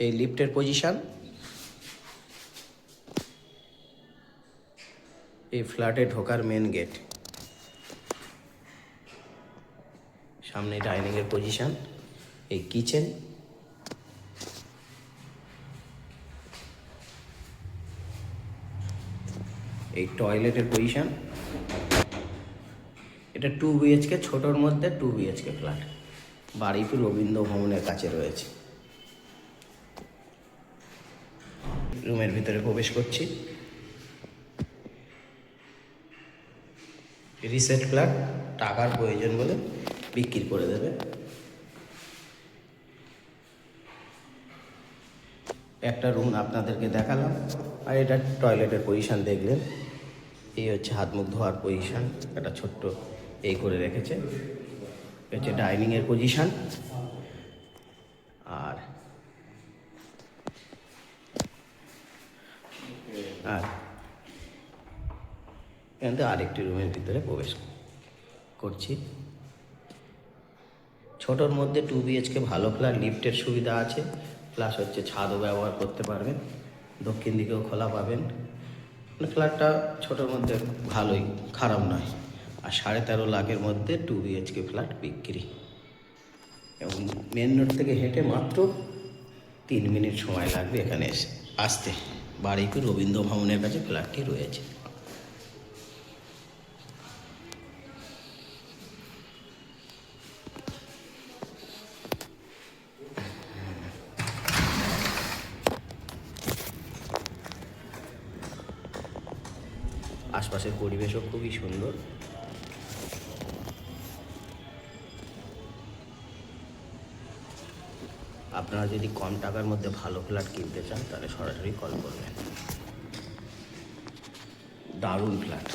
এই লিফটের পজিশন এই ফ্ল্যাটে ঢোকার মেন গেট সামনে ডাইনিংয়ের পজিশন এই কিচেন এই টয়লেটের পজিশন এটা টু বিএচকে ছোটোর মধ্যে two BHK flat Baripur Rabindra ভবনের কাছে রয়েছে। রুমের ভিতরে প্রবেশ করছি। রিসেট ফ্ল্যাট টাকার প্রয়োজন বলে বিক্রি করে দেবে। একটা রুম আপনাদেরকে দেখালাম। আর এটা টয়লেটের পজিশান দেখলেন এই হচ্ছে হাত মুখ ধোয়ার পজিশান একটা ছোট্ট এই করে রেখেছে। হচ্ছে ডাইনিংয়ের পজিশন আর এখান থেকে আরেকটি রুমের ভিতরে প্রবেশ করছি। ছোটোর মধ্যে টু বিএচকে ভালো ফ্ল্যাট লিফটের সুবিধা আছে প্লাস হচ্ছে ছাদও ব্যবহার করতে পারবেন, দক্ষিণ দিকেও খোলা পাবেন। মানে ফ্ল্যাটটা ছোটোর মধ্যে ভালোই, খারাপ নয়। আর সাড়ে তেরো লাখের মধ্যে টু বিএচকে ফ্ল্যাট বিক্রি। এবং মেন রোড থেকে হেঁটে মাত্র তিন মিনিট সময় লাগবে এখানে এসে আসতে। বাড়িপুর রবীন্দ্র ভবনের কাছে ফ্ল্যাটটি রয়েছে। আশপাশের পরিবেশও খুবই সুন্দর। আপনারা যদি কম টাকার মধ্যে ভালো ফ্ল্যাট কিনতে চান, তাহলে সরাসরি কল করবেন। দারুণ ফ্ল্যাট।